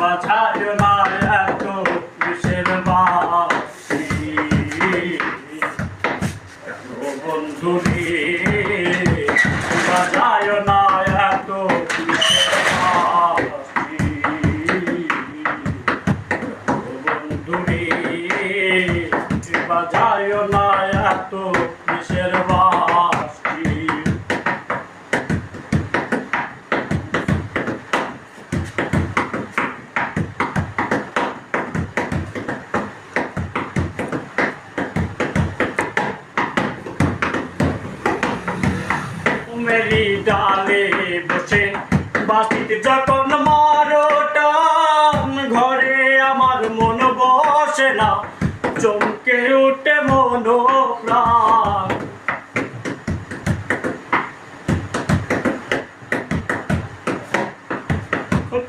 বাছায় না এত বিষের বাসি ও বন্ধুরে বাজায় না এত বিষের বাসি আমার মন বসে না, চমকে উঠে মন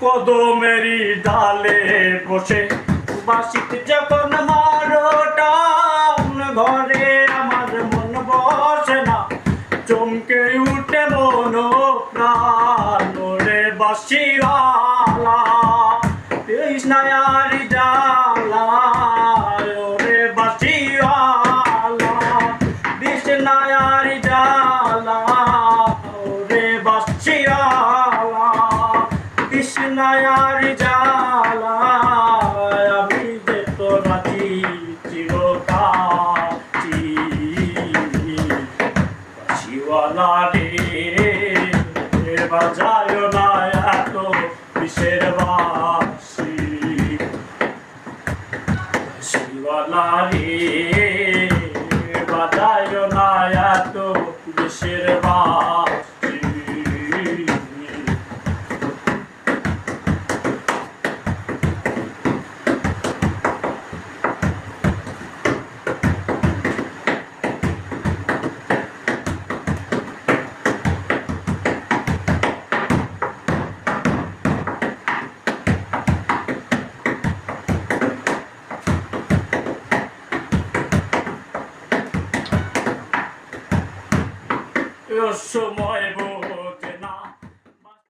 কদমেরি ডালে বসে বাসিতে যখন মারোটান ঘরে আমার মন বসে না, চমকে উঠে মন প্রাণ রে কৃষ্ণায়ারি জালা রে বাসিওয়ালা কৃষ্ণায়ারি জালা রে বাসিওয়ালা কৃষ্ণায়ারি জালা আমি যে তোরা চিরকাচি শিওয়ালা রে বাজায় না এত বিষের বাসি Eu sou